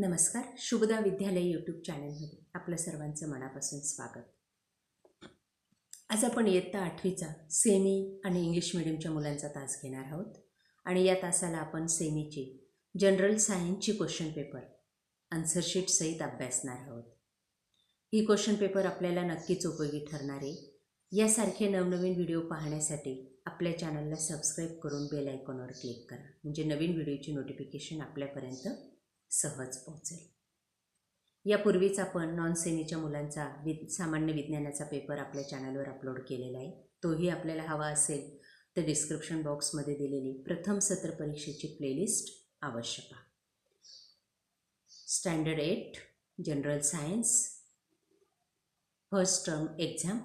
नमस्कार शुभदा विद्यालय यूट्यूब चॅनलमध्ये आपलं सर्वांचं मनापासून स्वागत. आज आपण इयत्ता आठवीचा सेमी आणि इंग्लिश मिडियमच्या मुलांचा तास घेणार आहोत आणि या तासाला आपण सेमीची जनरल सायन्सची क्वेश्चन पेपर आन्सरशीट सहित अभ्यासणार आहोत. ही क्वेश्चन पेपर आपल्याला नक्कीच उपयोगी ठरणारे यासारखे नवनवीन व्हिडिओ पाहण्यासाठी आपल्या चॅनलला सबस्क्राईब करून बेल आयकॉनवर क्लिक करा. म्हणजे नवीन व्हिडिओची नोटिफिकेशन आपल्यापर्यंत सहज पोहोचेल. यापूर्वीच आपण नॉन सेमीच्या मुलांचा वि सामान्य विज्ञानाचा पेपर आपल्या चॅनलवर अपलोड केलेला आहे. तोही आपल्याला हवा असेल तर डिस्क्रिप्शन बॉक्समध्ये दिलेली प्रथम सत्र परीक्षेची प्लेलिस्ट अवश्य पहा. Standard eight general science first term exam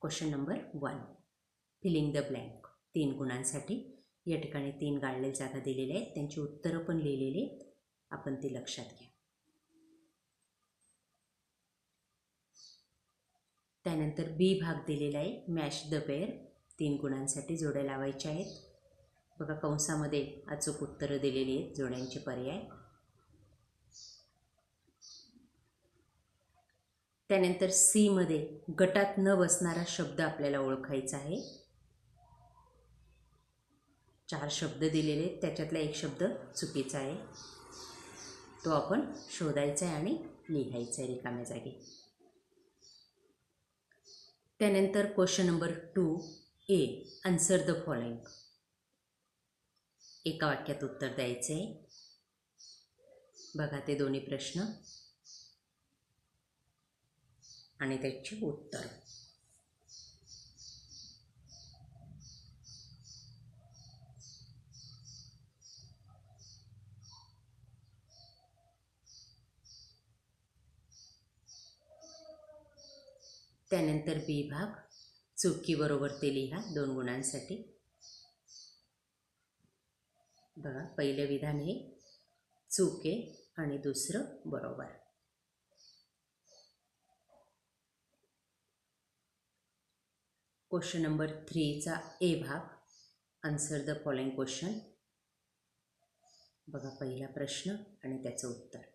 question number one filling the blank तीन गुणांसाठी. या ठिकाणी तीन गाळलेल्या जागा दिलेल्या आहेत. त्यांची उत्तरं पण लिहिलेली आहेत. आपण ती लक्षात घ्या. त्यानंतर बी भाग दिलेला आहे. मॅश द पेअर तीन गुणांसाठी जोड्या लावायच्या आहेत. बघा कंसामध्ये अचूक उत्तरं दिलेली आहेत. जोड्यांचे पर्याय. त्यानंतर सीमध्ये गटात न बसणारा शब्द आपल्याला ओळखायचा आहे. चार शब्द दिलेले आहेत. त्याच्यातला एक शब्द चुकीचा आहे. तो आपण शोधायचा आहे आणि लिहायचा आहे रिकाम्या जागी. त्यानंतर question number two A answer the following एका वाक्यात उत्तर द्यायचं आहे बघा ते दोन्ही प्रश्न. आणि त्याची उत्तर. त्यानंतर बी भाग. चुकीबरोबर ते लिहा दोन गुणांसाठी. बघा पहिलं विधान हे चुके आणि दुसरं बरोबर. क्वेश्चन नंबर थ्रीचा ए भाग. आन्सर द फॉलोइंग क्वेश्चन बघा पहिला प्रश्न आणि त्याचं उत्तर.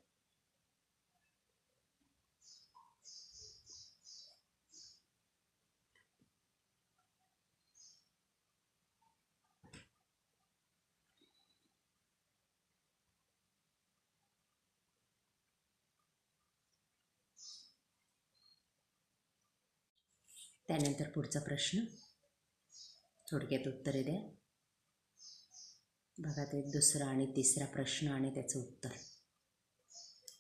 त्यानंतर पुढचा प्रश्न. थोडक्यात उत्तरे द्या. बघा ते दुसरा आणि तिसरा प्रश्न आणि त्याचं उत्तर.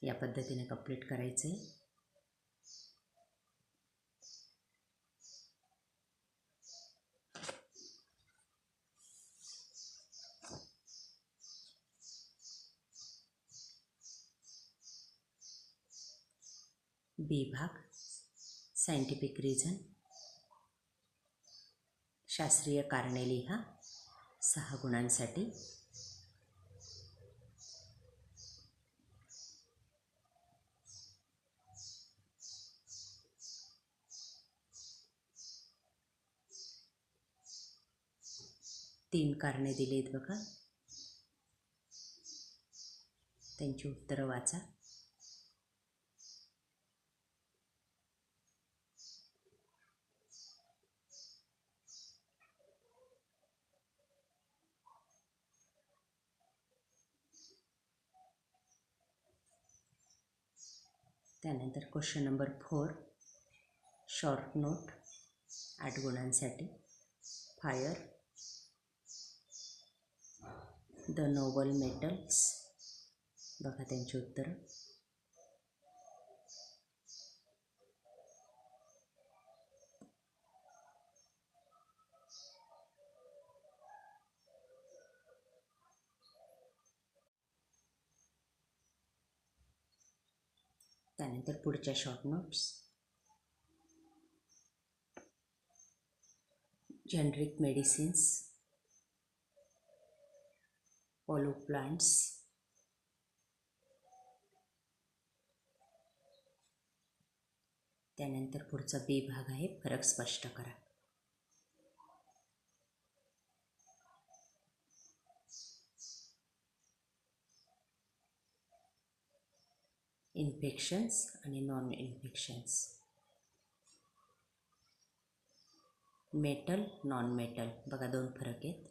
या पद्धतीने कंप्लीट करायचं आहे. बी भाग. सायंटिफिक रिझन शास्त्रीय कारणे लिहा. सहा गुणांसाठी. तीन कारणे दिली आहेत बघा. त्यांची उत्तरं वाचा. त्यानंतर question number four short note आठ गुणांसाठी. फायर द नोबल मेटल्स बघा त्यांची उत्तरं. त्यानंतर पुढच्या short notes generic medicines aloe plants त्यानंतर पुढचा बी भाग आहे फरक स्पष्ट करा. इन्फेक्शन्स आणि non infections metal non metal बघा दोन फरक आहेत.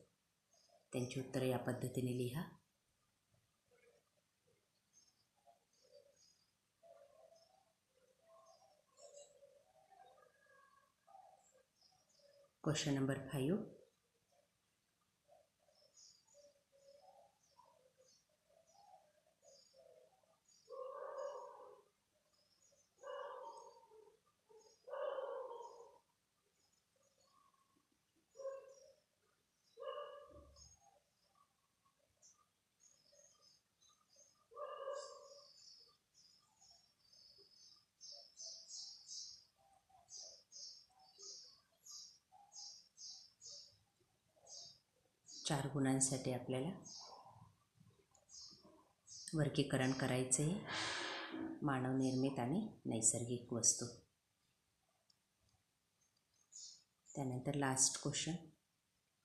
त्यांची उत्तरं या पद्धतीने लिहा. क्वेश्चन नंबर फाईव्ह चार गुणांसाठी आपल्याला वर्गीकरण करायचं आहे मानवनिर्मित आणि नैसर्गिक वस्तू. त्यानंतर last question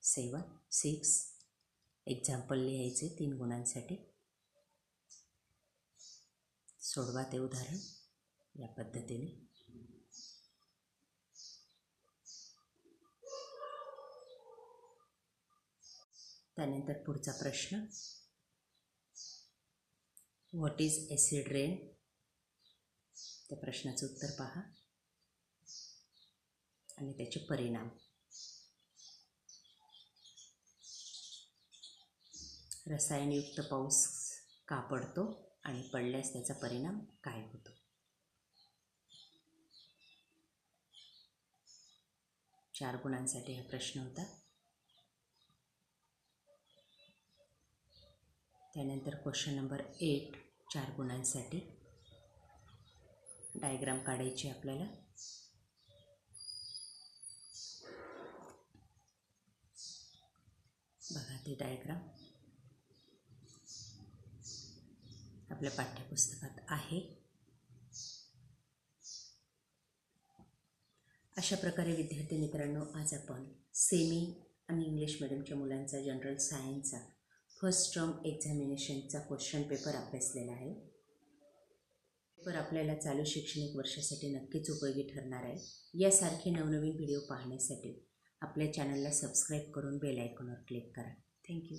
seven six example लिहायचे तीन गुणांसाठी. सोडवा ते उदाहरण या पद्धतीने. त्यानंतर पुढचा प्रश्न. व्हॉट इज ॲसिड रेन त्या प्रश्नाचं उत्तर पहा. आणि त्याचे परिणाम. रसायनयुक्त पाऊस का पडतो आणि पडल्यास त्याचा परिणाम काय होतो? चार गुणांसाठी हा प्रश्न होता. त्यानंतर क्वेश्चन नंबर एट चार गुणांसाठी डायग्राम काढायची आपल्याला. बघा ते डायग्राम आपल्या पाठ्यपुस्तकात आहे. अशा प्रकारे विद्यार्थी मित्रांनो आज आपण सेमी आणि इंग्लिश मिडियमच्या मुलांचा जनरल सायन्सचा फर्स्ट टर्म एक्झामिनेशनचा क्वेश्चन पेपर अभ्यासलेला आहे. पेपर आपल्याला चालू शैक्षणिक वर्षासाठी नक्कीच उपयोगी ठरणार आहे. यासारखे नवनवीन व्हिडिओ पाहण्यासाठी आपल्या चॅनलला सबस्क्राईब करून बेल आयकॉनवर क्लिक करा. थँक्यू